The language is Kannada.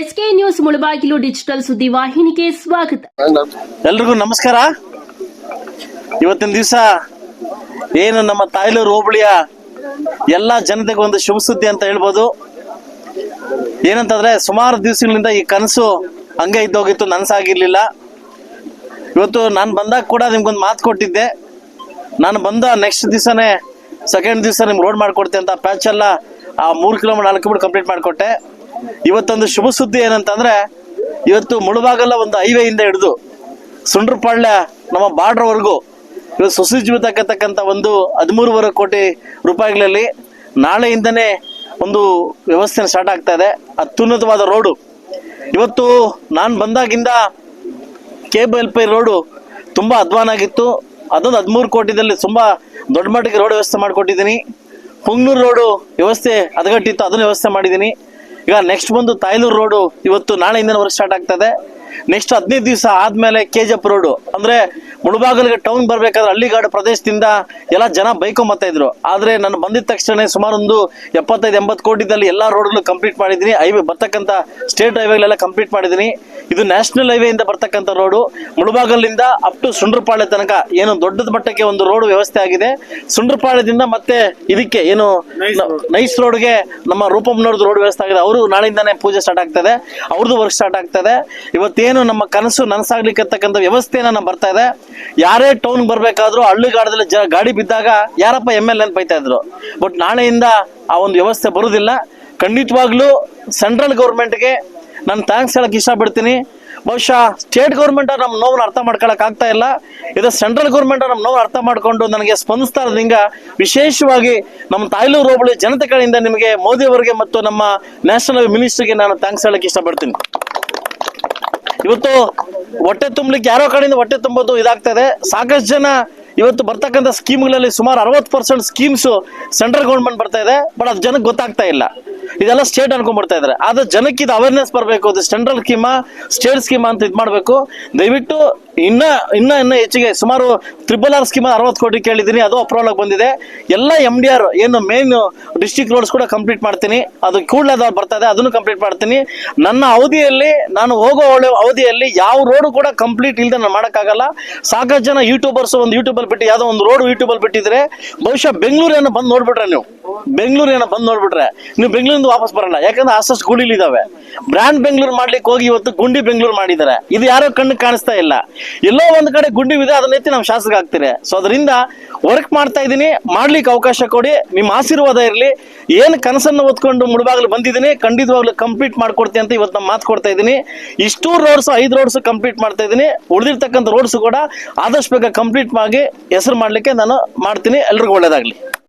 ಎಸ್ಕೆ ನ್ಯೂಸ್ ಮುಳಬಾಗಿಲು ಡಿಜಿಟಲ್ ಸುದ್ದಿ ವಾಹಿನಿಗೆ ಸ್ವಾಗತ. ಎಲ್ರಿಗೂ ನಮಸ್ಕಾರ. ಇವತ್ತಿನ ದಿವಸ ಏನು ನಮ್ಮ ತಾಯ್ಲೂರು ಹೋಬಳಿಯ ಎಲ್ಲ ಜನತೆಗೆ ಒಂದು ಶುಭ ಸುದ್ದಿ ಅಂತ ಹೇಳ್ಬೋದು. ಏನಂತಂದ್ರೆ ಸುಮಾರು ದಿವಸಗಳಿಂದ ಈ ಕನಸು ಹಂಗೆ ಇದ್ದೋಗಿತ್ತು ನನಸಾಗಿರ್ಲಿಲ್ಲ. ಇವತ್ತು ನಾನು ಬಂದಾಗ ಕೂಡ ನಿಮ್ಗೊಂದು ಮಾತು ಕೊಟ್ಟಿದ್ದೆ. ನಾನು ಬಂದ ನೆಕ್ಸ್ಟ್ ದಿವಸನೇ ಸೆಕೆಂಡ್ ದಿವಸ ನಿಮ್ಗೆ ರೋಡ್ ಮಾಡ್ಕೊಡ್ತೆ ಅಂತ ಪ್ಯಾಚ್ ಎಲ್ಲ ಆ ಮೂರು ಕಿಲೋಮೀಟರ್ ನಾಲ್ಕು ಕಿಲೋಮೀಟರ್ ಕಂಪ್ಲೀಟ್ ಮಾಡಿಕೊಟ್ಟೆ. ಇವತ್ತೊಂದು ಶುಭ ಸುದ್ದಿ ಏನಂತಂದ್ರೆ, ಇವತ್ತು ಮುಳುಬಾಗಲ್ಲ ಒಂದು ಹೈವೇ ಇಂದ ಹಿಡಿದು ಸುಂಡ್ರಪಾಳ್ಯ ನಮ್ಮ ಬಾರ್ಡ್ರ್ವರೆಗೂ ಇವತ್ತು ಸುಸಜ್ಜಿತಕ್ಕಂಥ ಒಂದು ಹದಿಮೂರುವರೆ ಕೋಟಿ ರೂಪಾಯಿಗಳಲ್ಲಿ ನಾಳೆಯಿಂದನೇ ಒಂದು ವ್ಯವಸ್ಥೆ ಸ್ಟಾರ್ಟ್ ಆಗ್ತಾ ಇದೆ. ಅತ್ಯುನ್ನತವಾದ ರೋಡು ಇವತ್ತು ನಾನು ಬಂದಾಗಿಂದ ಕೇಬಲ್ ಪೈ ರೋಡು ತುಂಬ ಅಧ್ವಾನ ಆಗಿತ್ತು. ಅದೊಂದು ಹದಿಮೂರು ಕೋಟಿದಲ್ಲಿ ತುಂಬ ದೊಡ್ಡ ಮಟ್ಟಿಗೆ ರೋಡ್ ವ್ಯವಸ್ಥೆ ಮಾಡಿಕೊಟ್ಟಿದ್ದೀನಿ. ಪುಂಗ್ನೂರು ರೋಡು ವ್ಯವಸ್ಥೆ ಹದಗಟ್ಟಿತ್ತು, ಅದನ್ನು ವ್ಯವಸ್ಥೆ ಮಾಡಿದ್ದೀನಿ. ಈಗ ನೆಕ್ಸ್ಟ್ ಬಂದು ತಾಯ್ಲೂರು ರೋಡು ಇವತ್ತು ನಾಳೆಯಿಂದ ವರ್ಷ ಸ್ಟಾರ್ಟ್ ಆಗ್ತದೆ. ನೆಕ್ಸ್ಟ್ ಹದಿನೈದು ದಿವಸ ಆದ್ಮೇಲೆ ಕೆ ಜಿ ಎಫ್ ರೋಡು ಅಂದ್ರೆ ಮುಳುಬಾಗಲಿಗೆ ಟೌನ್ ಬರ್ಬೇಕಾದ್ರೆ ಹಳ್ಳಿಗಾಡು ಪ್ರದೇಶದಿಂದ ಎಲ್ಲ ಜನ ಬೈಕೊಂಬತ್ತಾ ಇದ್ರು. ಆದ್ರೆ ನಾನು ಬಂದಿದ ತಕ್ಷಣ ಸುಮಾರು ಒಂದು ಎಪ್ಪತ್ತೈದು ಎಂಬತ್ತು ಕೋಟಿದಲ್ಲಿ ಎಲ್ಲಾ ರೋಡ್ಗಳು ಕಂಪ್ಲೀಟ್ ಮಾಡಿದೀನಿ ಹೈವೇ ಬರ್ತಕ್ಕಂಥ ಸ್ಟೇಟ್ ಹೈವೇಗಳೆಲ್ಲ ಕಂಪ್ಲೀಟ್ ಮಾಡಿದೀನಿ ಇದು ನ್ಯಾಷನಲ್ ಹೈವೇ ಇಂದ ಬರ್ತಕ್ಕಂಥ ರೋಡು ಮುಳುಬಾಗಲಿಂದ ಅಪ್ ಟು ಸುಂಡ್ರಪಾಳ್ಯ ತನಕ ಏನು ದೊಡ್ಡದ ಮಟ್ಟಕ್ಕೆ ಒಂದು ರೋಡ್ ವ್ಯವಸ್ಥೆ ಆಗಿದೆ. ಸುಂಡ್ರಪಾಳ್ಯದಿಂದ ಮತ್ತೆ ಇದಕ್ಕೆ ಏನು ನೈಸ್ ರೋಡ್ಗೆ ನಮ್ಮ ರೂಪಮ್ನವ್ರದ್ದು ರೋಡ್ ವ್ಯವಸ್ಥೆ ಆಗಿದೆ. ಅವರು ನಾಳೆಯಿಂದಾನೇ ಪೂಜೆ ಸ್ಟಾರ್ಟ್ ಆಗ್ತದೆ. ಅವ್ರದ್ದು ವರ್ಕ್ ಸ್ಟಾರ್ಟ್ ಆಗ್ತದೆ. ಇವತ್ತೇನು ನಮ್ಮ ಕನಸು ನನಸಾಗ್ಲಿಕ್ಕಂತಕ್ಕಂಥ ವ್ಯವಸ್ಥೆನ ನಮ್ಮ ಬರ್ತಾ ಇದೆ. ಯಾರೇ ಟೌನ್ ಬರಬೇಕಾದ್ರೂ ಹಳ್ಳಿಗಾಡದಲ್ಲಿ ಜ ಗಾಡಿ ಬಿದ್ದಾಗ ಯಾರಪ್ಪ ಎಂ ಎಲ್ ಎನ್ ಬೈತಾ ಇದ್ರು. ಬಟ್ ನಾಳೆಯಿಂದ ಆ ಒಂದು ವ್ಯವಸ್ಥೆ ಬರುವುದಿಲ್ಲ ಖಂಡಿತವಾಗ್ಲೂ ಸೆಂಟ್ರಲ್ ಗೌರ್ಮೆಂಟ್ಗೆ ನಾನು ಥ್ಯಾಂಕ್ಸ್ ಹೇಳಕ್ ಇಷ್ಟಪಡ್ತೀನಿ. ಬಹುಶಃ ಸ್ಟೇಟ್ ಗೌರ್ಮೆಂಟ್ ನಮ್ಮ ನೋವನ್ನು ಅರ್ಥ ಮಾಡ್ಕೊಳಕ್ ಆಗ್ತಾ ಇಲ್ಲ. ಇದು ಸೆಂಟ್ರಲ್ ಗೌರ್ಮೆಂಟ್ ನಮ್ಮ ನೋವು ಅರ್ಥ ಮಾಡಿಕೊಂಡು ನನಗೆ ಸ್ಪಂದಿಸ್ತಾ ಇರೋದ್ರಿಂದ ವಿಶೇಷವಾಗಿ ನಮ್ಮ ತಾಯ್ಲೂರು ಹೋಬಳಿ ಜನತೆ ಕಡೆಯಿಂದ ನಿಮಗೆ ಮೋದಿ ಅವರಿಗೆ ಮತ್ತು ನಮ್ಮ ನ್ಯಾಷನಲ್ ಮಿನಿಸ್ಟ್ರಿಗೆ ನಾನು ಥ್ಯಾಂಕ್ಸ್ ಹೇಳಕ್ ಇಷ್ಟಪಡ್ತೀನಿ. ಇವತ್ತು ಹೊಟ್ಟೆ ತುಂಬಲಿಕ್ಕೆ ಯಾರೋ ಕಡೆಯಿಂದ ಹೊಟ್ಟೆ ತುಂಬೋದು ಇದಾಗ್ತದೆ. ಸಾಕಷ್ಟು ಜನ ಇವತ್ತು ಬರ್ತಕ್ಕಂಥ ಸ್ಕೀಮ್ಗಳಲ್ಲಿ ಸುಮಾರು ಅರವತ್ತು ಪರ್ಸೆಂಟ್ ಸ್ಕೀಮ್ಸು ಸೆಂಟ್ರಲ್ ಗೌರ್ಮೆಂಟ್ ಬರ್ತಾ ಇದೆ ಬಟ್ ಅದು ಜನಕ್ಕೆ ಗೊತ್ತಾಗ್ತಾ ಇಲ್ಲ. ಇದೆಲ್ಲ ಸ್ಟೇಟ್ ಅನ್ಕೊಂಡ್ಬಿಡ್ತಾ ಇದಾರೆ. ಆದ್ರೆ ಜನಕ್ಕೆ ಇದು ಅವೇರ್ನೆಸ್ ಬರಬೇಕು. ಅದು ಸೆಂಟ್ರಲ್ ಸ್ಕೀಮಾ ಸ್ಟೇಟ್ ಸ್ಕೀಮಾ ಅಂತ ಇದು ಮಾಡಬೇಕು. ದಯವಿಟ್ಟು ಇನ್ನ ಇನ್ನ ಇನ್ನ ಹೆಚ್ಚಿಗೆ ಸುಮಾರು ತ್ರಿಬಲ್ ಆರ್ ಸ್ಕೀಮ್ ಅರವತ್ತು ಕೋಟಿ ಕೇಳಿದ್ದೀನಿ. ಅದು ಅಪ್ರೂವಲ್ ಆಗಿ ಬಂದಿದೆ. ಎಲ್ಲ ಎಂ ಡಿ ಆರ್ ಏನು ಮೇನ್ ಡಿಸ್ಟಿಕ್ ರೋಡ್ಸ್ ಕೂಡ ಕಂಪ್ಲೀಟ್ ಮಾಡ್ತೀನಿ. ಅದು ಕೂಡಲೇ ಅದು ಬರ್ತಾ ಇದೆ. ಅದನ್ನು ಕಂಪ್ಲೀಟ್ ಮಾಡ್ತೀನಿ. ನನ್ನ ಅವಧಿಯಲ್ಲಿ, ನಾನು ಹೋಗೋ ಒಳ್ಳೆ ಅವಧಿಯಲ್ಲಿ ಯಾವ ರೋಡ್ ಕೂಡ ಕಂಪ್ಲೀಟ್ ಇಲ್ಲದೆ ನಾನು ಮಾಡೋಕ್ಕಾಗಲ್ಲ. ಸಾಕಷ್ಟು ಜನ ಯೂಟ್ಯೂಬರ್ಸ್ ಒಂದು ಯೂಟ್ಯೂಬಲ್ಲಿ ಬಿಟ್ಟು ಯಾವುದೋ ಒಂದು ರೋಡ್ ಯೂಟ್ಯೂಬಲ್ಲಿ ಬಿಟ್ಟಿದ್ರೆ ಬಹುಶಃ ಬೆಂಗಳೂರೇನೋ ಬಂದು ನೋಡ್ಬಿಟ್ರೆ ನೀವು. ಬೆಂಗಳೂರು ಏನೋ ಬಂದು ನೋಡ್ಬಿಟ್ರೆ. ನೀವು ಬೆಂಗಳೂರಿಂದ ವಾಪಸ್ ಬರಲ್ಲ. ಯಾಕಂದ್ರೆ ಅಷ್ಟು ಗುಳಿಲಿದಾವೆ ಬ್ರ್ಯಾಂಡ್ ಬೆಂಗಳೂರು ಮಾಡ್ಲಿಕ್ಕೆ ಹೋಗಿ ಇವತ್ತು ಗುಂಡಿ ಬೆಂಗಳೂರು ಮಾಡಿದ್ದಾರೆ. ಇದು ಯಾರೋ ಕಣ್ಣು ಕಾಣಿಸ್ತಾ ಇಲ್ಲ. ಎಲ್ಲೋ ಒಂದ್ ಕಡೆ ಗುಂಡಿ ಇದೆ, ಅದನ್ನ ಎತ್ತಿ ನಾವು ಶಾಸಕ ಆಗ್ತಿದೆ ಸೊ ಅದರಿಂದ ವರ್ಕ್ ಮಾಡ್ತಾ ಇದ್ದೀನಿ. ಮಾಡ್ಲಿಕ್ಕೆ ಅವಕಾಶ ಕೊಡಿ. ನಿಮ್ಮ ಆಶೀರ್ವಾದ ಇರಲಿ. ಏನು ಕನಸನ್ನು ಹೊತ್ಕೊಂಡು ಮುಡಬಾಗ್ಲು ಬಂದಿದ್ದೀನಿ, ಖಂಡಿತವಾಗ್ಲು ಕಂಪ್ಲೀಟ್ ಮಾಡ್ಕೊಡ್ತೀನಿ ಅಂತ ಇವತ್ತು ನಾನು ಮಾತು ಕೊಡ್ತಾ ಇದ್ದೀನಿ. ಇಷ್ಟು ರೋಡ್ಸ್ ಐದು ರೋಡ್ಸ್ ಕಂಪ್ಲೀಟ್ ಮಾಡ್ತಾ ಇದ್ದೀನಿ. ಉಳಿದಿರ್ತಕ್ಕಂಥ ರೋಡ್ಸ್ ಕೂಡ ಆದಷ್ಟು ಬೇಗ ಕಂಪ್ಲೀಟ್ ಆಗಿ ಹೆಸರು ಮಾಡಲಿಕ್ಕೆ ನಾನು ಮಾಡ್ತೀನಿ. ಎಲ್ರಿಗೂ ಒಳ್ಳೇದಾಗ್ಲಿ.